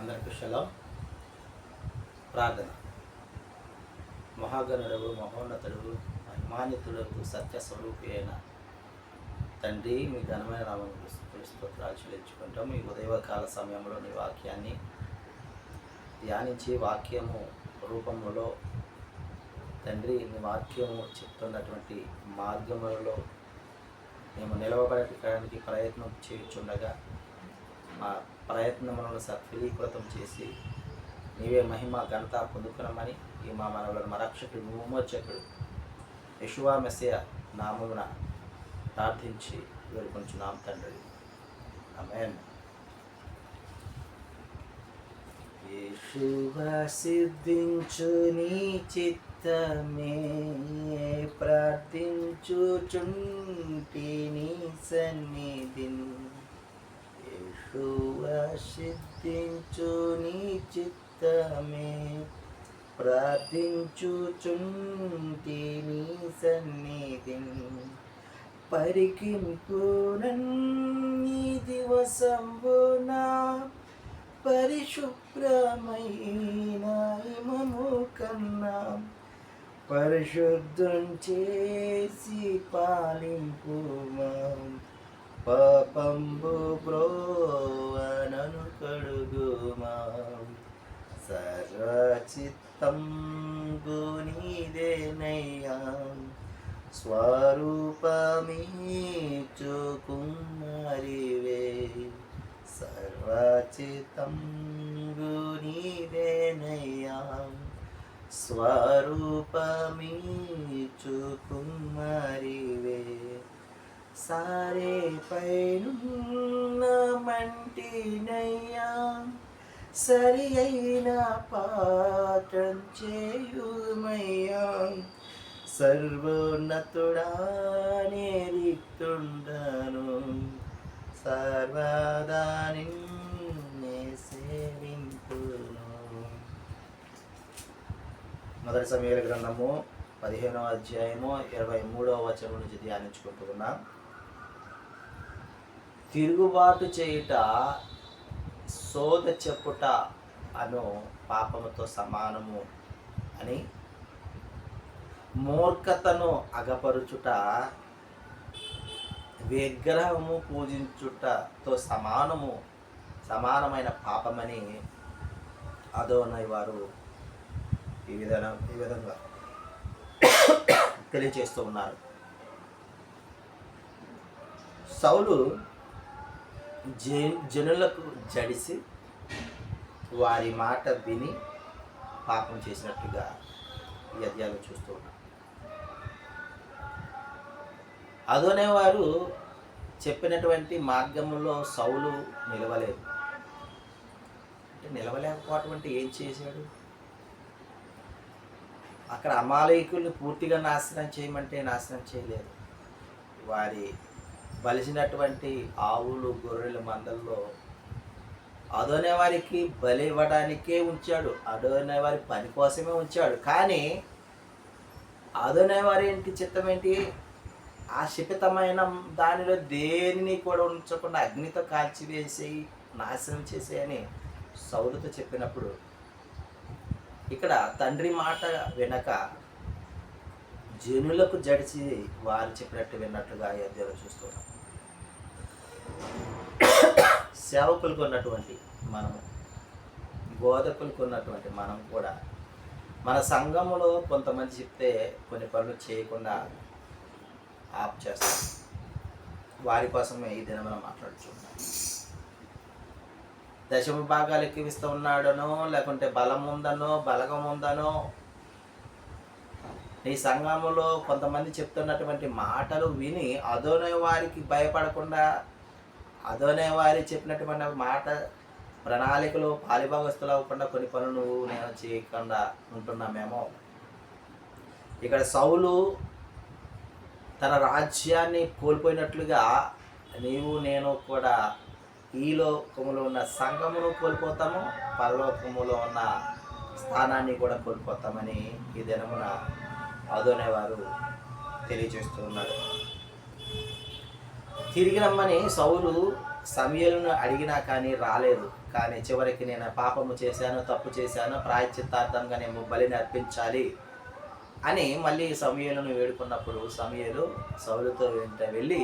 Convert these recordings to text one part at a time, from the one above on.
అందరికీ శలం. ప్రార్థన. మహాగణుడు మహోన్నతుడు మహిమాన్వితుడు సత్య స్వరూపి అయిన తండ్రి మీ ఘనమైన నామం స్తోత్రాలు చెల్లించుకుంటాం. ఈ ఉదయకాల సమయంలో నీ వాక్యాన్ని ధ్యానించి వాక్యము రూపములో తండ్రి నీ వాక్యము చెప్తున్నటువంటి మార్గములలో మేము నిలవబడటానికి ప్రయత్నం చేయుచుండగా మా ప్రయత్నములను సఫలీకృతం చేసి నీవే మహిమ ఘనత పొందుకునమని ఈ మా మనవులను మరక్షకుడు విమోచకుడు యశువా మెస్సియ నామమున ప్రార్థించి వేడుకొంచున్నాం తండ్రి. అమేన్ యేషువా సిద్ధించు నీ చిత్తమే ప్రార్థించుచుంటి నీ సన్నిధిని. యేషువా సిద్ధించు నీ చిత్తమే. ప్రార్థించుచుంటి నీ సన్నిధిని పరికింపునన్ని దివసంబునా పరిశుభ్రమైన ఇమము కన్నా పరిశుద్ధం చేసి పాలింపు పాపంబు బ్రోవనను సర్వచిత్తం నీదేనయ్యా స్వరూపమీచుకుమారివే. సర్వచితం నీదేనయ్యా స్వరూపమీచుకుమారివే. సారే పైనున్న మంటినయ్యా. సరి అయిన పాఠం చేయుమయ్యా. సర్వోన్నతుడానే రిక్తుండను సర్వదాని మొదటి సమయాల గ్రంథము పదిహేనవ అధ్యాయము ఇరవై మూడవ వచనం నుంచి ధ్యానించుకుంటున్నాం. తిరుగుబాటు చేయుట సోద చెప్పుట అను పాపముతో సమానము అని మూర్ఖతను అగపరుచుట విగ్రహము పూజించుటతో సమానము సమానమైన పాపమని అదోనై వారు ఈ విధంగా ఈ విధంగా తెలియజేస్తూ ఉన్నారు. సౌలు జనులకు జడిసి వారి మాట విని పాపం చేసినట్టుగా ఈ అధ్యాయంలో చూస్తూ ఉన్నాం. అదోనే వారు చెప్పినటువంటి మార్గంలో సౌలు నిలవలేదు. అంటే నిలవలేకపోవటం అంటే ఏం చేశాడు? అక్కడ అమాలయకుల్ని పూర్తిగా నాశనం చేయమంటే నాశనం చేయలేదు. వారి బలిసినటువంటి ఆవులు గొర్రెల మందల్లో అదోనే వారికి బలి ఇవ్వడానికే ఉంచాడు. అదోనే వారి పని కోసమే ఉంచాడు. కానీ అదోనే వారి ఏంటి చిత్తం ఏంటి? ఆ శిపితమైన దానిలో దేనిని కూడా ఉంచకుండా అగ్నితో కాల్చివేసి నాశనం చేసేయని సౌలుతో చెప్పినప్పుడు ఇక్కడ తండ్రి మాట వినక జనులకు జడిచి వారు చెప్పినట్టు విన్నట్లుగా ఈ అధ్యాయంలో చూస్తున్నాం సేవకులకు ఉన్నటువంటి మనము బోధకులకు ఉన్నటువంటి మనం కూడా మన సంఘములో కొంతమంది చెప్తే కొన్ని పనులు చేయకుండా ఆప్ చేస్తాం. వారి కోసమే ఈ దినం మనం మాట్లాడుతున్నాం దశమ భాగాలు ఎక్కివిస్తూ ఉన్నాడనో లేకుంటే బలం ఉందనో బలగం ఉందనో నీ సంఘములో కొంతమంది చెప్తున్నటువంటి మాటలు విని అదోనే వారికి భయపడకుండా అదోనే వారి చెప్పినటువంటి మాట ప్రణాళికలు పాలిభాగస్తులు అవ్వకుండా కొన్ని పనులు నువ్వు నేను చేయకుండా ఉంటున్నామేమో ఇక్కడ సౌలు తన రాజ్యాన్ని కోల్పోయినట్లుగా నీవు నేను కూడా ఈ లోకములో ఉన్న సంఘమును కోల్పోతాము పరలోకములో ఉన్న స్థానాన్ని కూడా కోల్పోతామని ఈ దినమున కాదు వారు తెలియజేస్తూ ఉన్నారు. తిరిగి రమ్మని సౌలు సమయలను అడిగినా కానీ రాలేదు. కానీ చివరికి నేను పాపము చేశాను తప్పు చేశాను ప్రాయశ్చిత్తార్థంగా నేను బలిని అర్పించాలి అని మళ్ళీ సమయలను వేడుకున్నప్పుడు సమయలు సౌలుతో వెంట వెళ్ళి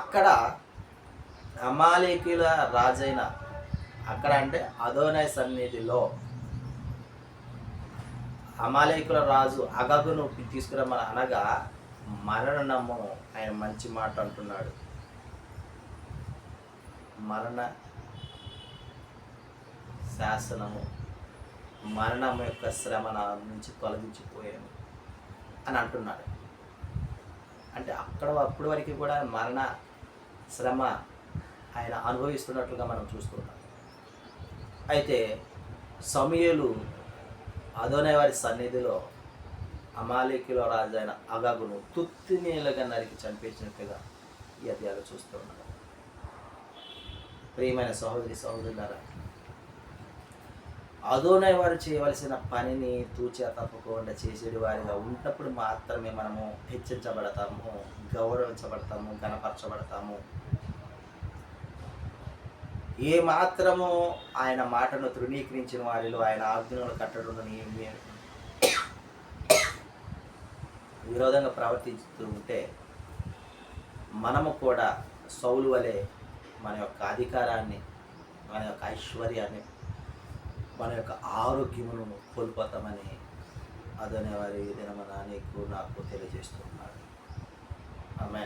అక్కడ అమాలేకుల రాజైన అక్కడ అంటే అదోనై సన్నిధిలో అమాలేకుల రాజు అగగును తీసుకురమ్మని అనగా మరణము ఆయన మంచి మాట అంటున్నాడు. మరణ శాసనము మరణం యొక్క శ్రమ నా నుంచి తొలగించిపోయాను అని అంటున్నాడు. అంటే అక్కడ అప్పటి వరకు కూడా మరణ శ్రమ ఆయన అనుభవిస్తున్నట్లుగా మనం చూస్తున్నాం అయితే సమయలు అదోనే వారి సన్నిధిలో అమాలికిలో రాజైన అగగును తుత్తి నీళ్ళగా నరికి చంపేసినట్టుగా ఈ అధ్యాయులు చూస్తూ ఉన్నారు. ప్రియమైన సహోదరి సహోదరులారా అదోనే వారు చేయవలసిన పనిని తూచా తప్పకుండా చేసేది వారిగా ఉన్నప్పుడు మాత్రమే మనము హెచ్చించబడతాము గౌరవించబడతాము గణపరచబడతాము. ఏ మాత్రము ఆయన మాటను తృణీకరించిన వారిలో ఆయన ఆజ్ఞలు కట్టడం విరోధంగా ప్రవర్తిస్తూ ఉంటే మనము కూడా సౌలు వలె మన యొక్క అధికారాన్ని మన యొక్క ఐశ్వర్యాన్ని మన యొక్క ఆరోగ్యమును కోల్పోతామని అదనే వారి దినమన నీకు నాకు తెలియజేస్తున్నాడు ఆమె